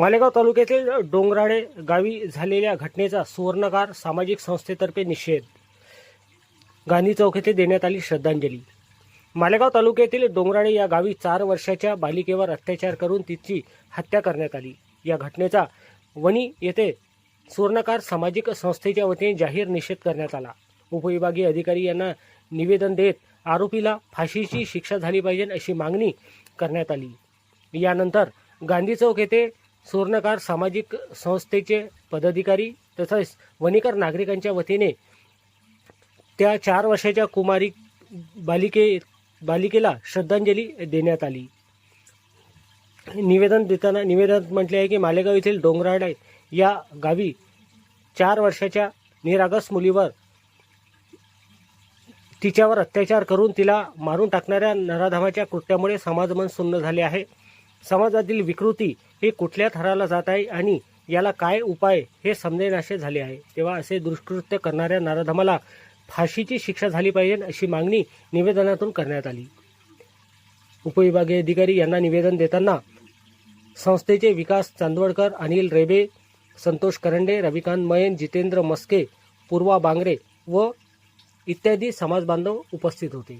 मालेगाव तालुक्यातील डोंगराळे गावी झालेल्या घटनेचा सुवर्णकार सामाजिक संस्थेतर्फे निषेध. गांधी चौक येथे देण्यात आली श्रद्धांजली. मालेगाव तालुक्यातील डोंगराळे या गावी चार वर्षाच्या बालिकेवर अत्याचार करून तिची हत्या करण्यात आली. या घटनेचा वणी येथे सुवर्णकार सामाजिक संस्थेच्या वतीने जाहीर निषेध करण्यात आला. उपविभागीय अधिकारी यांना निवेदन देत आरोपीला फाशीची शिक्षा झाली पाहिजे अशी मागणी करण्यात आली. यानंतर गांधी चौक येथे सुवर्णकार सामाजिक संस्थेचे पदाधिकारी तसेच वणीकर नागरिकांच्या वतीने त्या चार वर्षाच्या कुमारी बालिके बालिकेला श्रद्धांजली देण्यात आली. निवेदन देताना निवेदनात म्हटले आहे की मालेगाव येथील डोंगराळे या गावी चार वर्षाच्या निरागस मुलीवर तिच्यावर अत्याचार करून तिला मारून टाकणाऱ्या नराधामाच्या कृत्यामुळे समाजमन सुन्न झाले आहे. समाजातील विकृती ही कुठल्या थराला जात आहे आणि याला काय उपाय हे समजेनाशे झाले आहे. तेव्हा असे दुष्कृत्य करणाऱ्या नाराधमाला फाशीची शिक्षा झाली पाहिजे अशी मागणी निवेदनातून करण्यात आली. उपविभागीय अधिकारी यांना निवेदन देताना संस्थेचे विकास चांदवडकर अनिल रेबे संतोष करंडे रविकांत मयन जितेंद्र मस्के पूर्वा बांगरे व इत्यादी समाजबांधव उपस्थित होते.